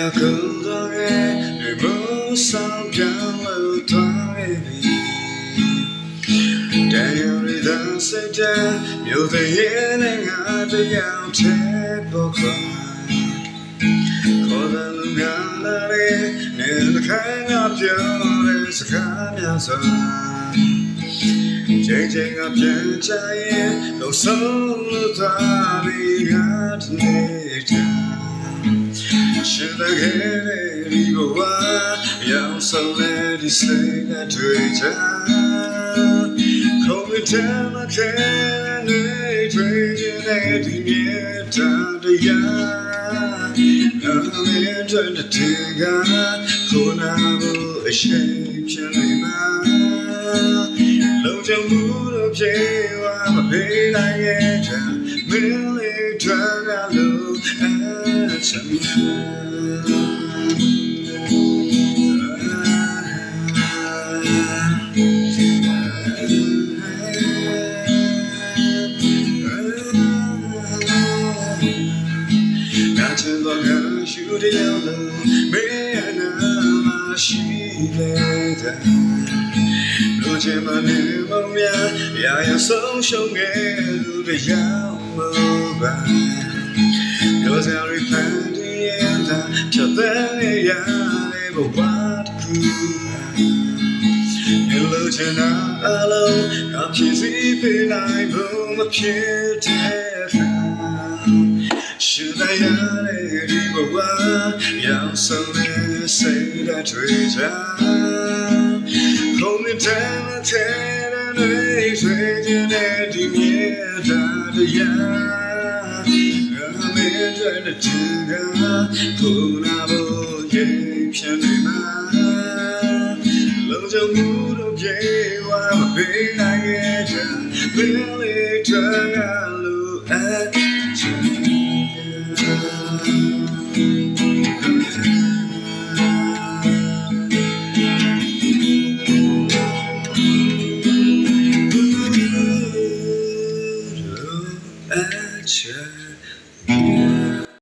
ကျေသာကုန်တော့ရဲ့ဒီဘုဆောင်ပြောင်းလို့သွားခဲ့ပြီတရားရည်သာစိတ်တည်းမြို့တဲ့ရဲ့နဲ့ငါတရားထဲပေါ်ခွာခေါ်တဲ့လူကလာတဲ့နေတစ်ခါငါပြောတဲ့စကားများစွာချိန်ချိန်ကပြန်ချ ရင်လို့ဆုံးလို့သွားပြီးငါတနေတာရှင်တဲ့ခဲဒီဘဝရောက်ဆုံးတဲ့ဒီစိတ်ကတွေ့ချာခုံးတဲ့မခဲနေတွေ့တဲ့ဒီမြေတာတရားနာမည်တဲ့တဲ့ကခုနာဖို့အရှိန်ဖြစ်နေမှာလုံးချမှုတို့ပြေဝ မပေးနိုင်ရဲ့ချာမင်းလေးထွက်ရလို့အချမ်းနာချင်တော့ငါရှူတဲ့လို့မင်းနာမရှိလေတဲ့လူ ချင်းမနေမမြရာရဆုံးရှုံးခဲ့သူတရားမပါရောစရာဖန်တည်းရတာချက်တဲ့ရတဲ့ဘဝတစ်ခုလူချင်းနာအလုံးကဖြစ်စီပေးနိုင်ဖို့မ ဖြစ်တဲ့ခါရှိတဲ့ရတဲ့ဒီဘဝရောက်ဆုံးတဲ့စိတ်ဓာတ်တွေချာ Come down the terrain, raging at the meadow, I'm in the tiga, Kunabo, Yapian, Love the mood of Jay, I'm a big I get, Billy, turn a look at you. sure.